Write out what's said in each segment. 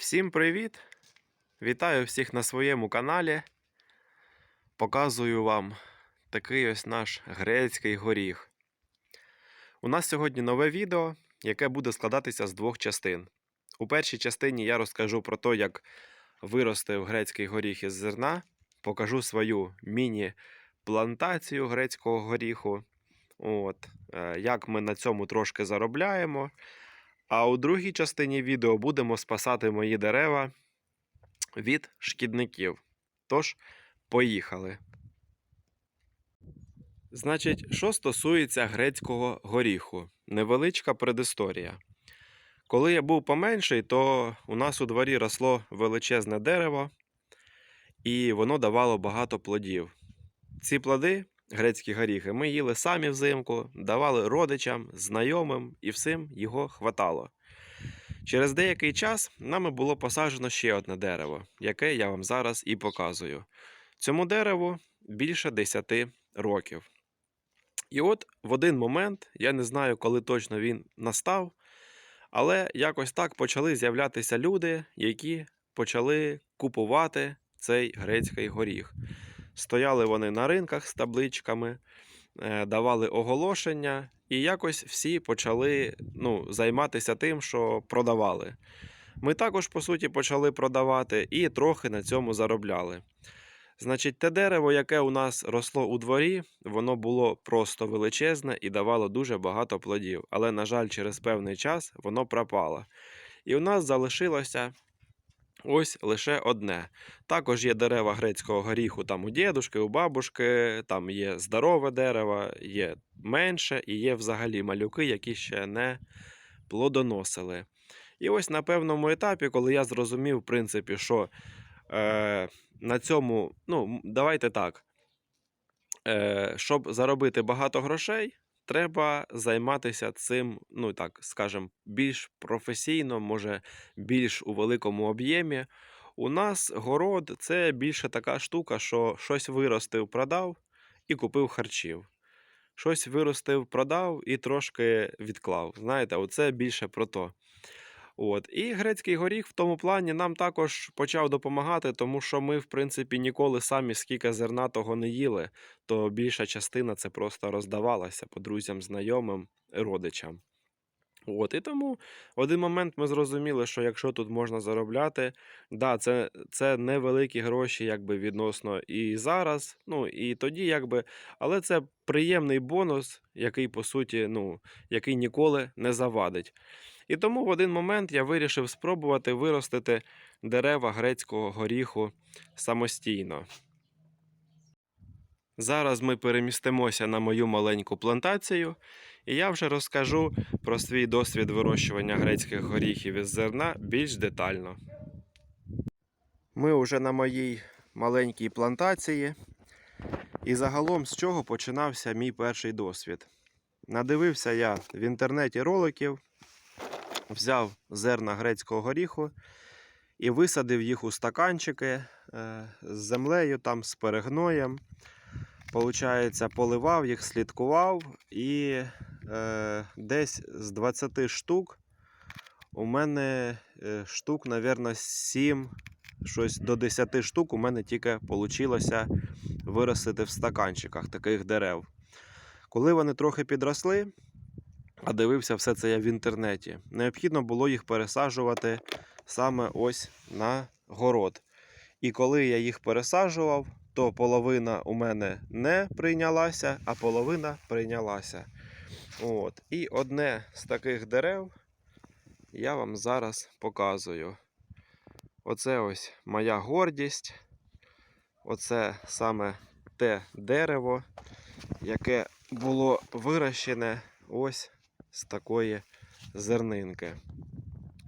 Всім привіт! Вітаю всіх на своєму каналі. Показую вам такий ось наш грецький горіх. У нас сьогодні нове відео, яке буде складатися з двох частин. У першій частині я розкажу про те, як виростив грецький горіх із зерна, покажу свою міні-плантацію грецького горіху. От, е, як ми на цьому трошки заробляємо. А у другій частині відео будемо спасати мої дерева від шкідників. Тож, поїхали. Значить, що стосується грецького горіху, невеличка предісторія. Коли я був поменший, то у нас у дворі росло величезне дерево, і воно давало багато плодів. Ці плоди, грецькі горіхи, ми їли самі взимку, давали родичам, знайомим і всім його хватало. Через деякий час нами було посаджено ще одне дерево, яке я вам зараз і показую. Цьому дереву більше 10 років. І от в один момент, я не знаю, коли точно він настав, але якось так почали з'являтися люди, які почали купувати цей грецький горіх. Стояли вони на ринках з табличками, е, давали оголошення, і якось всі почали ну, займатися тим, що продавали. Ми також, по суті, почали продавати і трохи на цьому заробляли. Значить, те дерево, яке у нас росло у дворі, воно було просто величезне і давало дуже багато плодів. Але, на жаль, через певний час воно пропало. І у нас залишилося ось лише одне. Також є дерева грецького горіху там у дідушки, у бабушки, там є здорове дерево, є менше і є взагалі малюки, які ще не плодоносили. І ось на певному етапі, коли я зрозумів, в принципі, що е, на цьому, ну, давайте так, е, щоб заробити багато грошей, треба займатися цим, ну так, скажем, більш професійно, може, більш у великому об'ємі. У нас город це більше така штука, що щось виростив, продав і купив харчів. Щось виростив, продав і трошки відклав. Знаєте, оце більше про то. От. І грецький горіх в тому плані нам також почав допомагати, тому що ми, в принципі, ніколи самі скільки зерна того не їли, то більша частина це просто роздавалася по друзям, знайомим, родичам. От, і тому в один момент ми зрозуміли, що якщо тут можна заробляти, да, це, це невеликі гроші, якби відносно і зараз, ну і тоді, якби, але це приємний бонус, який по суті, ну, який ніколи не завадить. І тому в один момент я вирішив спробувати виростити дерева грецького горіху самостійно. Зараз ми перемістимося на мою маленьку плантацію, і я вже розкажу про свій досвід вирощування грецьких горіхів із зерна більш детально. Ми вже на моїй маленькій плантації. І загалом з чого починався мій перший досвід. Надивився я в інтернеті роликів, взяв зерна грецького горіху і висадив їх у стаканчики е, з землею, там, з перегноєм. Получається, поливав їх, слідкував, і е, десь з 20 штук у мене е, штук, мабуть, 7, щось до 10 штук у мене тільки вийшло виростити в стаканчиках таких дерев. Коли вони трохи підросли, а дивився все це я в інтернеті, необхідно було їх пересаджувати саме ось на город. І коли я їх пересаджував, то половина у мене не прийнялася, а половина прийнялася. От. І одне з таких дерев я вам зараз показую. Оце ось моя гордість. Оце саме те дерево, яке було вирощене ось з такої зернинки.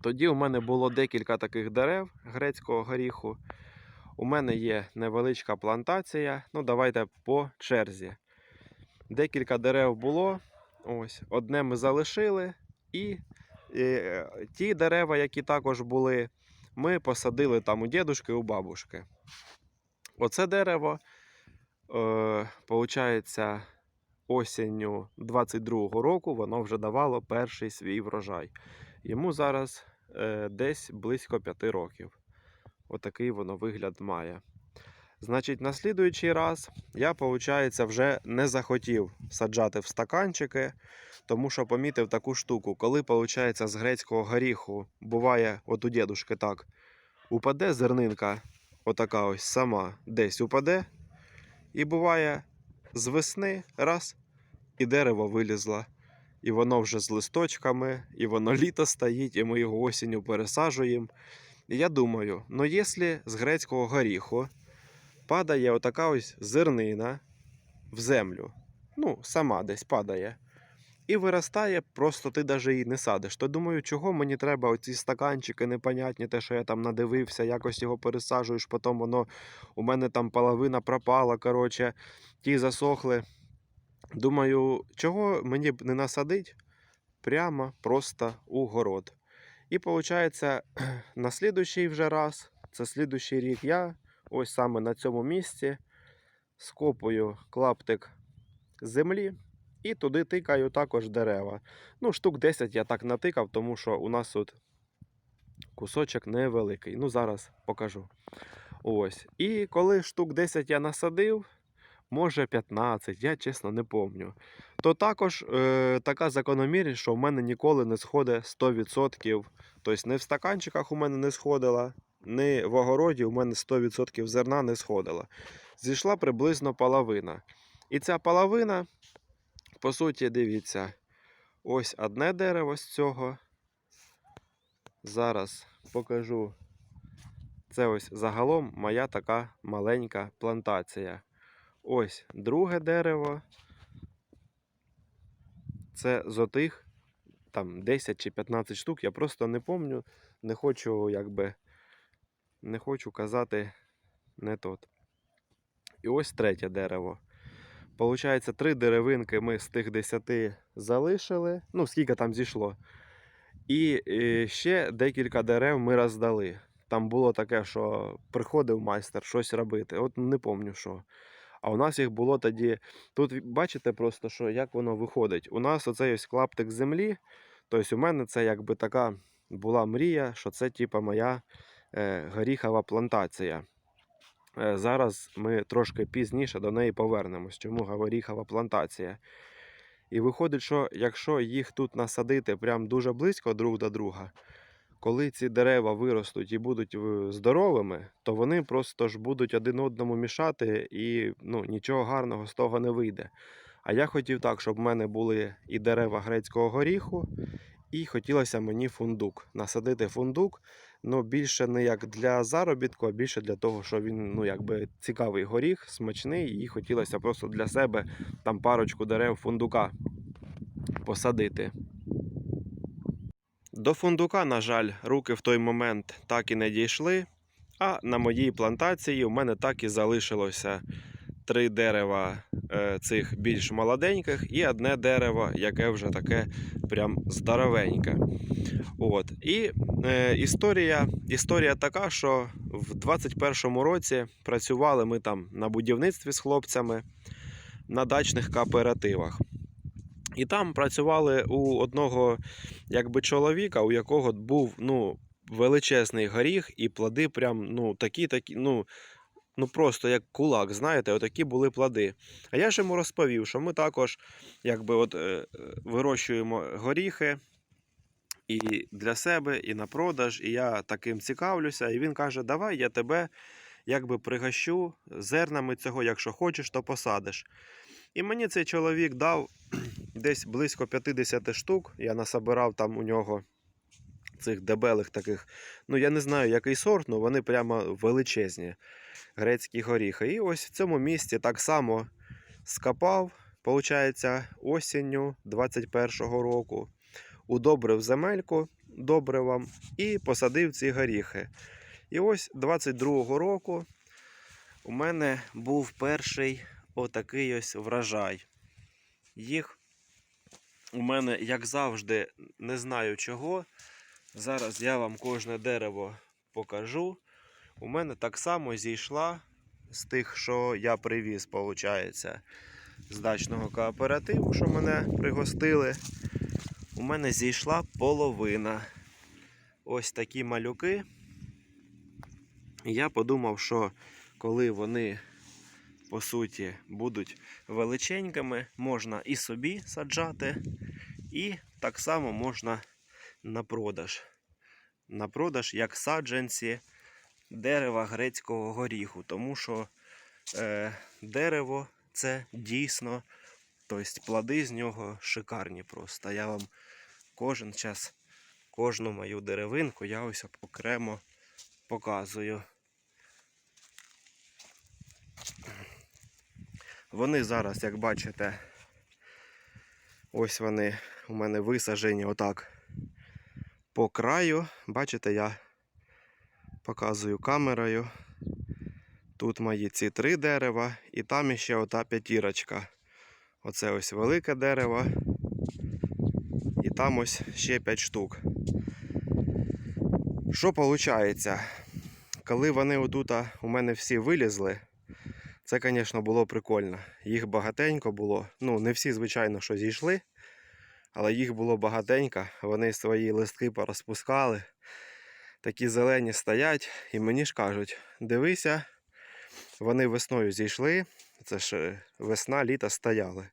Тоді у мене було декілька таких дерев грецького горіху. У мене є невеличка плантація. Ну, давайте по черзі. Декілька дерев було. Ось, Одне ми залишили, і е, ті дерева, які також були, ми посадили там у дідушки, у бабушки. Оце дерево, е, получається, осінню 22-го року воно вже давало перший свій врожай. Йому зараз е, десь близько 5 років. Отакий воно вигляд має. Значить, на слідуючий раз я, виходить, вже не захотів саджати в стаканчики, тому що помітив таку штуку. Коли, виходить, з грецького горіху буває, от у дідушки так, упаде зернинка, отака ось сама, десь упаде, і буває з весни раз, і дерево вилізло. І воно вже з листочками, і воно літо стоїть, і ми його осінню пересаджуємо. І я думаю, ну якщо з грецького горіху падає отака ось зернина в землю, ну, сама десь падає, і виростає, просто ти навіть її не садиш. То думаю, чого мені треба оці стаканчики непонятні, те, що я там надивився, якось його пересаджуєш, потім воно у мене там половина пропала, коротше, ті засохли. Думаю, чого мені б не насадить прямо просто у город. І виходить, на слідущий вже раз, це слідущий рік, я ось саме на цьому місці скопую клаптик землі і туди тикаю також дерева. Ну, штук 10 я так натикав, тому що у нас тут кусочок невеликий. Ну, зараз покажу. Ось. І коли штук 10 я насадив, може 15, я чесно не помню. То також е, така закономірність, що в мене ніколи не сходить 100%. Тобто не в стаканчиках у мене не сходила, ні в огороді у мене 100% зерна не сходило. Зійшла приблизно половина. І ця половина, по суті, дивіться, ось одне дерево з цього. Зараз покажу. Це ось загалом моя така маленька плантація. Ось друге дерево. Це з отих там 10 чи 15 штук. Я просто не помню. Не хочу, якби, не хочу казати не тот. І ось третє дерево. Получається, три деревинки ми з тих 10 залишили. Ну, скільки там зійшло. І е, ще декілька дерев ми роздали. Там було таке, що приходив майстер щось робити. От не пам'ятаю що. А у нас їх було тоді. Тут бачите просто, що як воно виходить. У нас оцей ось клаптик землі. Тобто, у мене це якби така була мрія, що це типа моя е, горіхова плантація. Е, зараз ми трошки пізніше до неї повернемось. Чому горіхова плантація? І виходить, що якщо їх тут насадити прям дуже близько друг до друга, коли ці дерева виростуть і будуть е, здоровими, то вони просто ж будуть один одному мішати і ну, нічого гарного з того не вийде. А я хотів так, щоб в мене були і дерева грецького горіху, і хотілося мені фундук. Насадити фундук, ну більше не як для заробітку, а більше для того, що він ну, якби цікавий горіх, смачний, і хотілося просто для себе там парочку дерев фундука посадити. До фундука, на жаль, руки в той момент так і не дійшли. А на моїй плантації у мене так і залишилося три дерева е, цих більш молоденьких і одне дерево, яке вже таке прям здоровеньке. От. І е, історія, історія така, що в 21-му році працювали ми там на будівництві з хлопцями на дачних кооперативах. І там працювали у одного якби чоловіка, у якого був ну, величезний горіх, і плоди прям ну, такі, такі, ну, ну просто як кулак, знаєте, отакі були плоди. А я ж йому розповів, що ми також якби, от, е, е, вирощуємо горіхи і для себе, і на продаж, і я таким цікавлюся. І він каже: Давай я тебе якби пригощу зернами цього, якщо хочеш, то посадиш. І мені цей чоловік дав десь близько 50 штук. Я насобирав там у нього цих дебелих таких. Ну, я не знаю, який сорт, але вони прямо величезні. Грецькі горіхи. І ось в цьому місці так само скопав, виходить, осінню 21-го року. Удобрив земельку добривом і посадив ці горіхи. І ось 22-го року у мене був перший отакий ось врожай. Їх у мене, як завжди, не знаю чого. Зараз я вам кожне дерево покажу. У мене так само зійшла з тих, що я привіз, виходить, з дачного кооперативу, що мене пригостили. У мене зійшла половина. ось такі малюки. Я подумав, що коли вони, по суті, будуть величенькими, можна і собі саджати, і так само можна на продаж. На продаж як саджанці дерева грецького горіху, тому що е, дерево це дійсно, тобто плоди з нього шикарні просто. Я вам кожен час, кожну мою деревинку я ось окремо показую. Вони зараз, як бачите, ось вони у мене висажені отак по краю. Бачите, я показую камерою. Тут мої ці три дерева, і там іще ота п'ятірочка. Оце ось велике дерево. І там ось ще 5 штук. Що виходить? Коли вони отут у мене всі вилізли, це, звісно, було прикольно. Їх багатенько було. Ну, не всі, звичайно, що зійшли, але їх було багатенько. Вони свої листки порозпускали. Такі зелені стоять, і мені ж кажуть: дивися, вони весною зійшли. Це ж е, весна, літо стояли.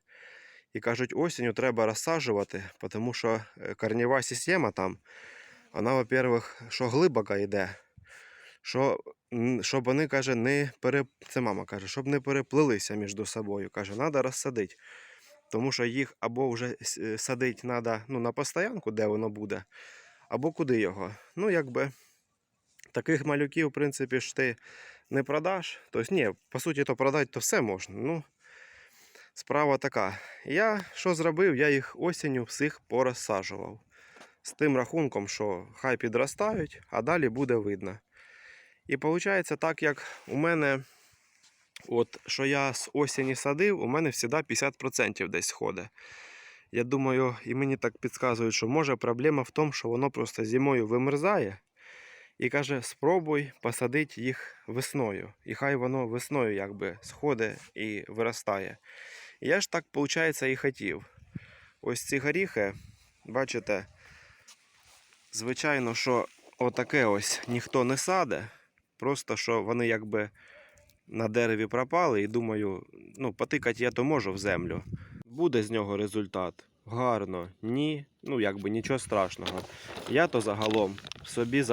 І кажуть, осінню треба розсаджувати, тому що е, корнева система там, вона, во-первых, що глибоко йде, що, щоб вони, каже, не пере... це мама каже, щоб не переплилися між собою. Каже, треба розсадити. Тому що їх або вже е, садити треба ну, на постоянку, де воно буде, або куди його. Ну, якби таких малюків, в принципі, ж ти не продаш. Тобто, ні, по суті, то продати то все можна. Ну, справа така. Я що зробив? Я їх осінню всіх порозсаджував. З тим рахунком, що хай підростають, а далі буде видно. І виходить так, як у мене, от що я з осені садив, у мене завжди 50% десь сходить. Я думаю, і мені так підказують, що може проблема в тому, що воно просто зимою вимерзає. І каже, спробуй посадити їх весною. І хай воно весною якби сходить і виростає. І я ж так, виходить, і хотів. Ось ці горіхи, бачите, звичайно, що отаке ось ніхто не саде. Просто що вони якби на дереві пропали, і думаю, ну, потикати я то можу в землю. Буде з нього результат. Гарно, ні, ну якби нічого страшного. Я то загалом собі,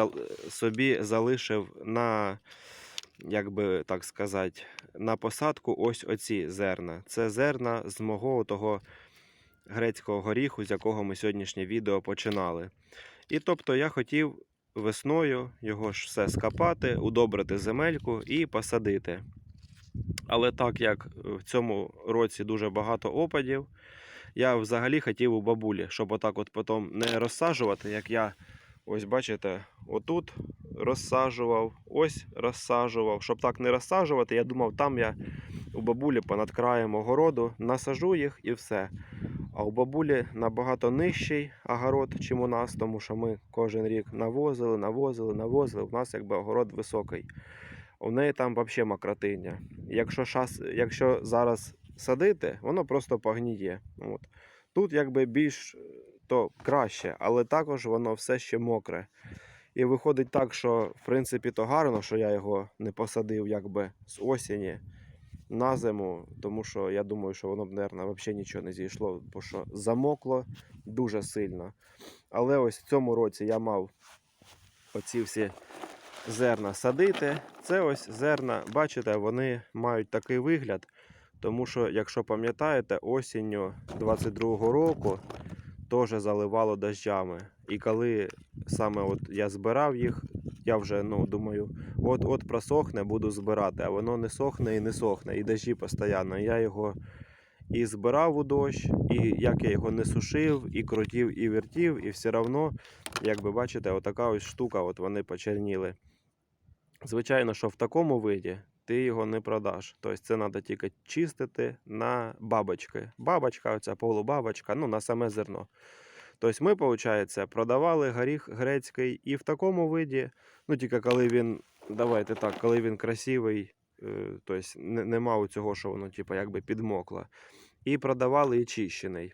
собі залишив на, як би так сказати, на посадку ось оці зерна. Це зерна з мого того грецького горіху, з якого ми сьогоднішнє відео починали. І тобто я хотів весною його ж все скопати, удобрити земельку і посадити. Але так як в цьому році дуже багато опадів, я взагалі хотів у бабулі, щоб отак от потім не розсаджувати, як я, ось бачите, отут розсаджував, ось розсаджував. Щоб так не розсаджувати, я думав, там я у бабулі понад краєм огороду насажу їх і все. А у бабулі набагато нижчий огород, чим у нас, тому що ми кожен рік навозили, навозили, навозили. У нас якби огород високий. У неї там взагалі макротиння. Якщо, шас, якщо зараз садити, воно просто погніє. От. Тут якби більш е, то краще, але також воно все ще мокре. І виходить так, що в принципі то гарно, що я його не посадив якби з осені на зиму, тому що я думаю, що воно б, мабуть, взагалі нічого не зійшло, бо що замокло дуже сильно. Але ось в цьому році я мав оці всі зерна садити. Це ось зерна, бачите, вони мають такий вигляд. Тому що, якщо пам'ятаєте, осінню 22-го року теж заливало дощами. І коли саме от я збирав їх, я вже ну, думаю, от от просохне, буду збирати, а воно не сохне і не сохне, і дощі постійно. Я його і збирав у дощ, і як я його не сушив, і крутів, і вертів, і все одно, як ви бачите, отака ось штука, от вони почерніли. Звичайно, що в такому виді ти його не продаш. Тобто це треба тільки чистити на бабочки. Бабочка, оця полубабочка, ну на саме зерно. Тобто ми, виходить, продавали горіх грецький і в такому виді, ну тільки коли він, давайте так, коли він красивий, е, тобто не, нема у цього, що воно типу, якби підмокло. І продавали і чищений.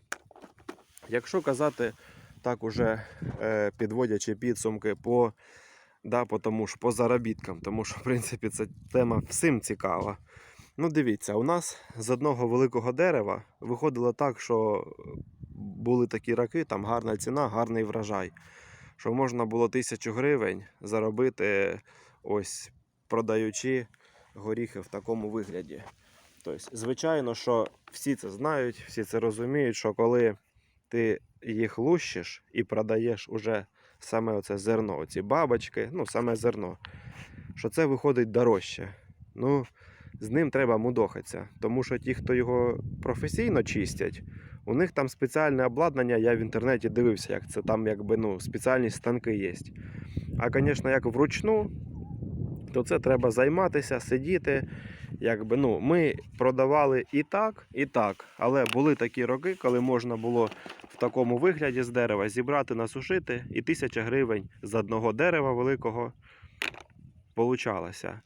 Якщо казати так уже е, підводячи підсумки по, да, по тому ж по заробіткам, тому що, в принципі, ця тема всім цікава. Ну, дивіться, у нас з одного великого дерева виходило так, що були такі роки, там гарна ціна, гарний врожай. Що можна було тисячу гривень заробити, ось продаючи горіхи в такому вигляді. Тобто, звичайно, що всі це знають, всі це розуміють, що коли ти їх лущиш і продаєш уже саме оце зерно, оці бабочки, ну саме зерно, що це виходить дорожче. Ну, з ним треба мудохатися, тому що ті, хто його професійно чистять, у них там спеціальне обладнання, я в інтернеті дивився, як це там якби ну, спеціальні станки є. А, звісно, як вручну, то це треба займатися, сидіти. Якби, ну, ми продавали і так, і так. Але були такі роки, коли можна було в такому вигляді з дерева зібрати, насушити, і тисяча гривень з одного дерева великого получалося.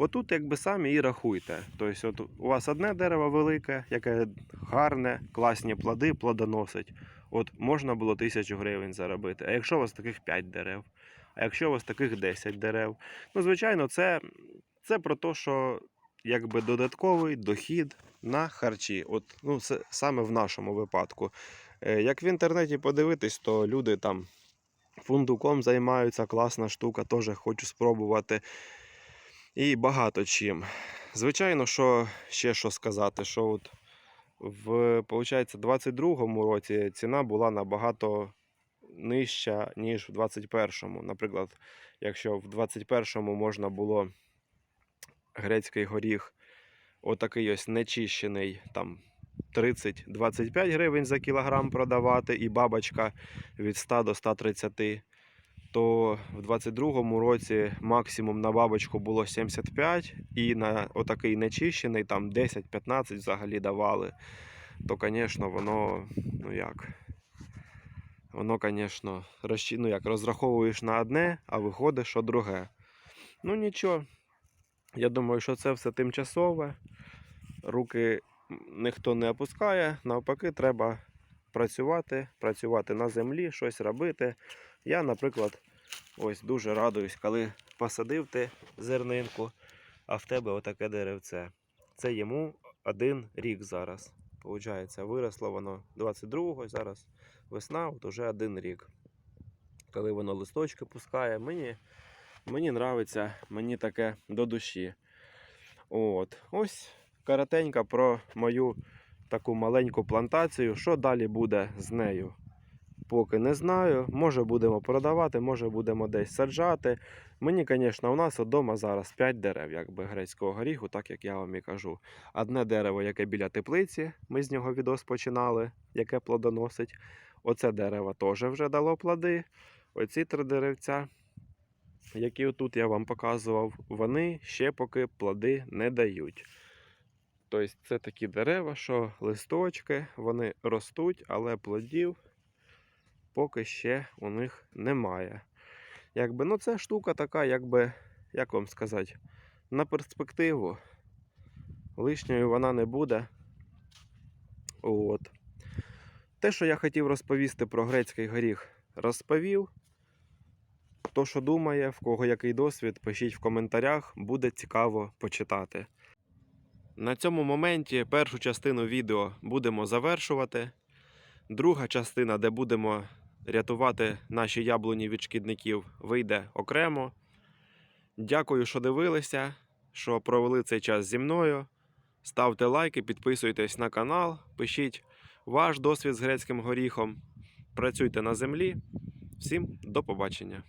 Отут, якби самі і рахуйте. Тобто, от у вас одне дерево велике, яке гарне, класні плоди, плодоносить. От можна було тисячу гривень заробити. А якщо у вас таких 5 дерев, а якщо у вас таких 10 дерев, ну, звичайно, це, це про те, що якби додатковий дохід на харчі. От, ну, це саме в нашому випадку. Е, Як в інтернеті подивитись, то люди там фундуком займаються, класна штука, теж хочу спробувати. І багато чим. Звичайно, що ще що сказати, що от в получається, 22-му році ціна була набагато нижча, ніж в 21-му. Наприклад, якщо в 21-му можна було грецький горіх, отакий ось нечищений, там 30-25 гривень за кілограм продавати, і бабочка від 100 до 130 то в 22-му році максимум на бабочку було 75, і на отакий нечищений там 10-15 взагалі давали. То, звісно, воно, ну як, воно, звісно, розчі... ну, як розраховуєш на одне, а виходить, що друге. Ну нічого. Я думаю, що це все тимчасове. Руки ніхто не опускає, навпаки, треба працювати, працювати на землі, щось робити. Я, наприклад, ось дуже радуюсь, коли посадив ти зернинку, а в тебе отаке деревце. Це йому один рік зараз. Получається, виросло воно 22-го, зараз весна, от уже один рік. Коли воно листочки пускає, мені, мені нравиться, мені таке до душі. От. Ось коротенько про мою таку маленьку плантацію. Що далі буде з нею? Поки не знаю. Може будемо продавати, може будемо десь саджати. Мені, звісно, у нас вдома зараз 5 дерев, якби грецького горіху, так як я вам і кажу. Одне дерево, яке біля теплиці, ми з нього відос починали, яке плодоносить. Оце дерево теж вже дало плоди. Оці три деревця, які отут я вам показував, вони ще поки плоди не дають. Тобто це такі дерева, що листочки, вони ростуть, але плодів поки ще у них немає. Якби, ну це штука така, якби, як вам сказати, на перспективу. Лишньою вона не буде. От. Те, що я хотів розповісти про грецький горіх, розповів. Хто що думає, в кого який досвід, пишіть в коментарях, буде цікаво почитати. На цьому моменті першу частину відео будемо завершувати. Друга частина, де будемо рятувати наші яблуні від шкідників, вийде окремо. Дякую, що дивилися, що провели цей час зі мною. Ставте лайки, підписуйтесь на канал, пишіть ваш досвід з грецьким горіхом. Працюйте на землі. Всім до побачення!